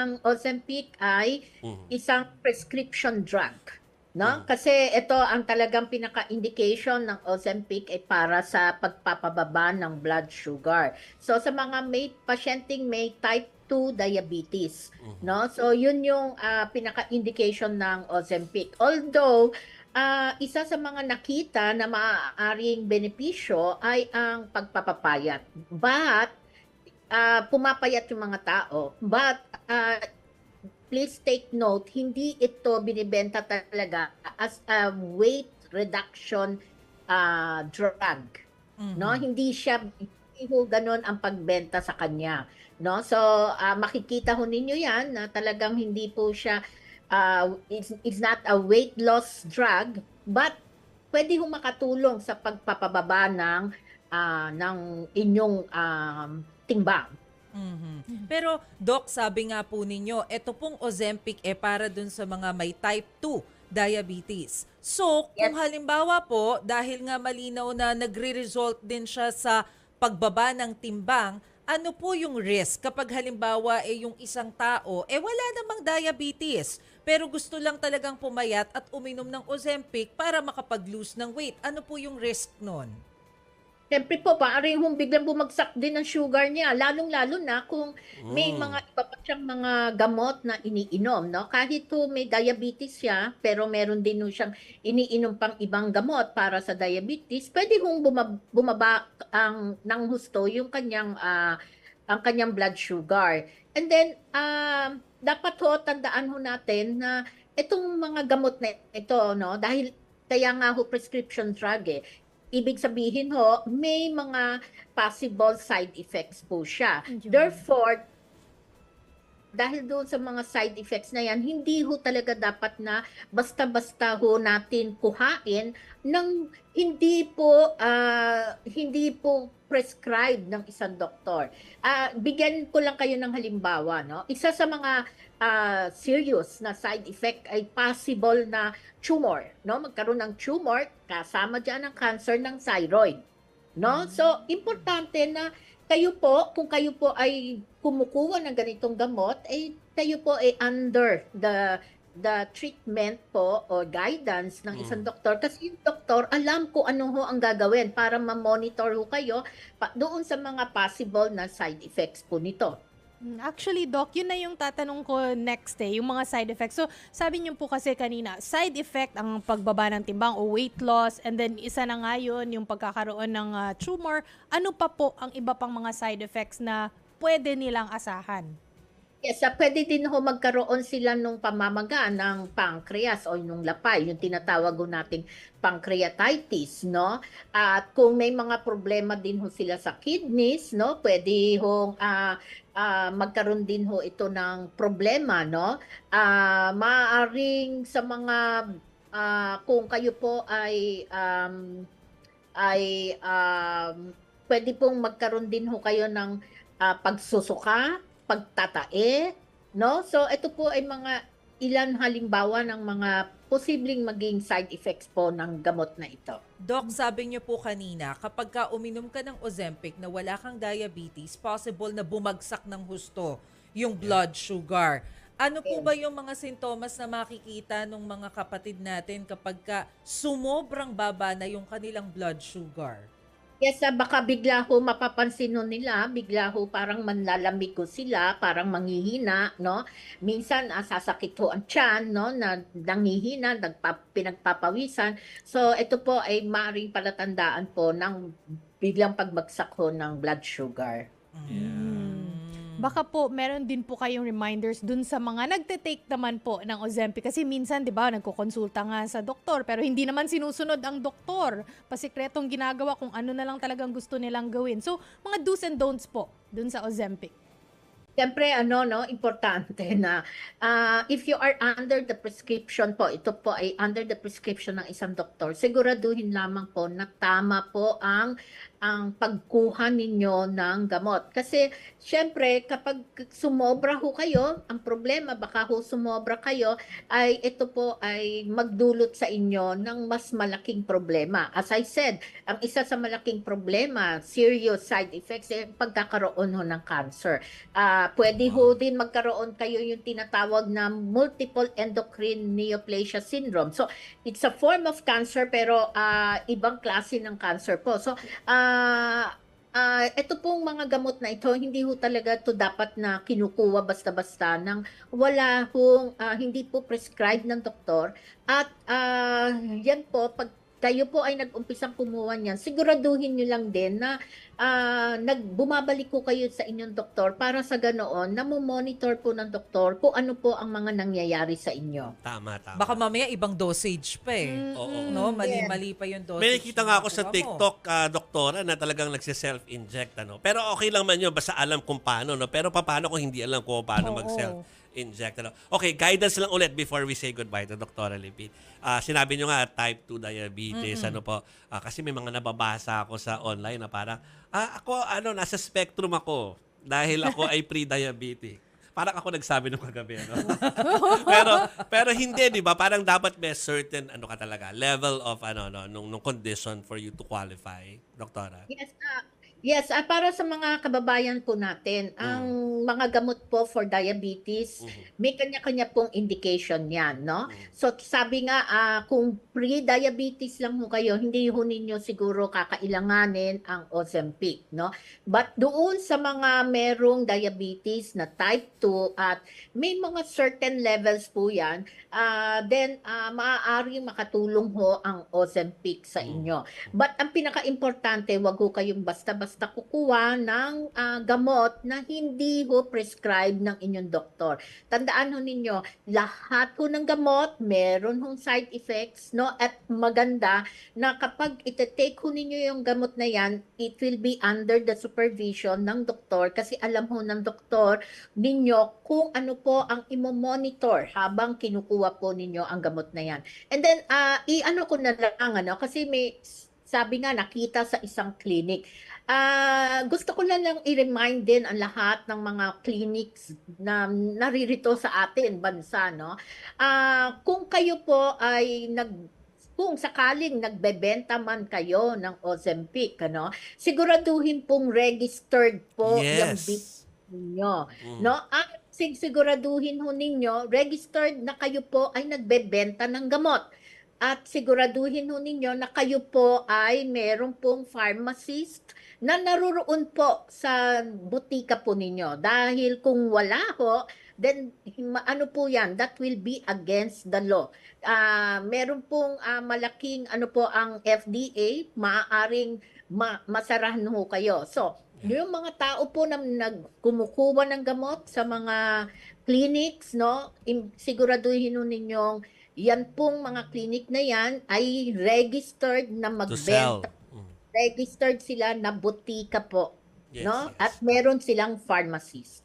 ang Ozempic ay Mhm. isang prescription drug. No? Mhm. Kasi ito ang talagang pinaka-indication ng Ozempic ay para sa pagpapababa ng blood sugar. So sa mga may pasyenteng may type 2 diabetes, Mhm. no? So yun yung ah, pinaka-indication ng Ozempic. Although ah, isa sa mga nakita na maaaring benepisyo ay ang pagpapapayat. But ah, pumapayat yung mga tao. But ah, please take note, hindi ito binibenta talaga as a weight reduction ah, drug. Mhm. No, hindi siya hindi ho ganun ang pagbenta sa kanya. No? So ah, makikita ho ninyo 'yan na talagang hindi po siya ah, it's, it's not a weight loss drug, but pwede ho makatulong sa pagpapababa ng ah, ng inyong um, timbang. Mhm. Pero Doc, sabi nga po ninyo, ito pong Ozempic eh para dun sa mga may type 2 diabetes. So, kung halimbawa po, dahil nga malinaw na nagre-result din siya sa pagbaba ng timbang, ano po yung risk kapag halimbawa eh yung isang tao eh wala namang diabetes pero gusto lang talagang pumayat at uminom ng Ozempic para makapag-lose ng weight. Ano po yung risk nun? Siyempre po, paari hong biglang bumagsak din ang sugar niya, lalong-lalo na kung may Mm. mga iba pa siyang mga gamot na iniinom, no? Kahit po may diabetes siya, pero meron din siyang iniinom pang ibang gamot para sa diabetes, pwede hong bumab- bumaba ang ng husto yung kanyang ah, ang kanyang blood sugar. And then um, dapat ho tandaan ho natin na itong mga gamot na ito, no? Dahil kaya nga ho prescription drug eh. Ibig sabihin ho, may mga possible side effects po siya. Therefore, dahil doon sa mga side effects na yan, hindi ho talaga dapat na basta-basta ho natin kuhain ng hindi po ah, hindi po prescribed ng isang doktor. Ah, bigyan ko lang kayo ng halimbawa, no? Isa sa mga ah, serious na side effect ay possible na tumor, no? Magkaroon ng tumor kasama diyan ang cancer ng thyroid, no? So, importante na kayo po, kung kayo po ay kumukuha ng ganitong gamot, ay kayo po ay under the the treatment po o guidance ng isang Mm. doktor kasi yung doktor alam ko ano ho ang gagawin para ma-monitor ho kayo pa, doon sa mga possible na side effects po nito. Mm, Actually, Doc, yun na yung tatanong ko next eh, yung mga side effects. So, sabi niyo po kasi kanina, side effect ang pagbaba ng timbang o weight loss, and then isa na nga yun, yung pagkakaroon ng ah, tumor. Ano pa po ang iba pang mga side effects na pwede nilang asahan? Yes, ah, pwede din ho magkaroon sila nung pamamaga ng pancreas o nung lapay, yung tinatawag ho nating pancreatitis, no? At kung may mga problema din ho sila sa kidneys, no? Pwede ho ah, ah, magkaroon din ho ito ng problema, no? Ah, maaaring sa mga ah, kung kayo po ay um, ay um, pwede pong magkaroon din ho kayo ng ah, pagsusuka, pagtatae, no? So ito po ay mga ilan halimbawa ng mga posibleng maging side effects po ng gamot na ito. Doc, sabi niyo po kanina, kapag ka uminom ka ng Ozempic na wala kang diabetes, possible na bumagsak ng husto yung blood sugar. Ano po ba yung mga sintomas na makikita ng mga kapatid natin kapag ka sumobrang baba na yung kanilang blood sugar? Yes, baka bigla ho mapapansin ho nila, bigla ho parang manlalamig ko sila, parang manghihina, no? Minsan ah, sasakit ho ang tiyan, no? Na nanghihina, nagpa, pinagpapawisan. So ito po ay maaaring palatandaan po ng biglang pagbagsak ho ng blood sugar. Mm. Baka po, meron din po kayong reminders dun sa mga nagte-take naman po ng Ozempic. Kasi minsan, di ba, nagkukonsulta nga sa doktor, pero hindi naman sinusunod ang doktor. Pasikretong ginagawa kung ano na lang talagang gusto nilang gawin. So, mga do's and don'ts po dun sa Ozempic. Siyempre, ano, no, importante na ah, if you are under the prescription po, ito po ay under the prescription ng isang doktor, siguraduhin lamang po na tama po ang ang pagkuha ninyo ng gamot. Kasi syempre kapag sumobra ho kayo, ang problema baka ho sumobra kayo ay ito po ay magdulot sa inyo ng mas malaking problema. As I said, ang isa sa malaking problema, serious side effects ay ang pagkakaroon ho ng cancer. Ah, pwede ho din magkaroon kayo yung tinatawag na multiple endocrine neoplasia syndrome. So, it's a form of cancer pero ah, ibang klase ng cancer po. So, ah ah, ito pong mga gamot na ito, hindi ho talaga to dapat na kinukuha basta-basta nang wala hong, ah, hindi po prescribed ng doktor. At ah, yan po, pag kayo po ay nag-umpisang kumuha niyan, siguraduhin nyo lang din na ah, nag, bumabalik ko kayo sa inyong doktor para sa ganoon na monitor po ng doktor kung ano po ang mga nangyayari sa inyo. Tama, tama. Baka mamaya ibang dosage pa eh. Oo. No, mali-mali pa yung dosage. May nakita nga ako sa. TikTok, ah, doktora, na talagang nagsiself-inject. Ano? Pero okay lang man yun, basta alam kung paano. No? Pero paano kung hindi alam kung paano Oo. mag-self-inject? Ano? Okay, guidance lang ulit before we say goodbye to Dr. Lipid. Ah, sinabi nyo nga, type 2 diabetes. Ano po? Ah, kasi may mga nababasa ako sa online na parang, ah, ako, ano, nasa spectrum ako dahil ako ay pre-diabetic. Parang ako nagsabi nung kagabi, ano? pero pero hindi, 'di ba? Parang dapat may certain ano ka talaga, level of ano no, nung, nung condition for you to qualify, doktora. Yes, ah, yes, ah, para sa mga kababayan po natin, ang mga gamot po for diabetes, Mhm. may kanya-kanya pong indication yan, no? Mhm. So sabi nga, ah, kung pre-diabetes lang ho kayo, hindi ho ninyo siguro kakailanganin ang Ozempic, no? But doon sa mga merong diabetes na type 2 at may mga certain levels po yan, ah, then ah, maaari makatulong ho ang Ozempic sa Mm. inyo. But ang pinaka-importante, wag ho kayong basta-basta kukuha ng ah, gamot na hindi ho prescribed ng inyong doktor. Tandaan ho ninyo, lahat ho ng gamot, meron hong side effects, no? At maganda na kapag ite-take ho ninyo yung gamot na yan, it will be under the supervision ng doktor kasi alam ho ng doktor ninyo kung ano po ang imo-monitor habang kinukuha po ninyo ang gamot na yan. And then, ah, i-ano ko na lang, ano, kasi may, sabi nga, nakita sa isang clinic. Ah, gusto ko lang lang i-remind din ang lahat ng mga clinics na naririto sa atin, bansa, no? Ah, kung kayo po ay nag kung sakaling nagbebenta man kayo ng Ozempic, ano, siguraduhin pong registered po yung business Yes. ninyo. Mm. No? At sig- siguraduhin ho ninyo, registered na kayo po ay nagbebenta ng gamot. At siguraduhin ho ninyo na kayo po ay meron pong pharmacist na naruroon po sa butika po ninyo. Dahil kung wala ho, then ano po yan, that will be against the law. Ah, meron pong ah, malaking ano po ang FDA, maaaring ma- masarahan ho kayo. So, yung mga tao po na nagkumukuha ng gamot sa mga clinics, no, siguraduhin ho ninyong yan pong mga clinic na yan ay registered na magbenta. Registered sila na butika po, Yes, no? yes. At meron silang pharmacist.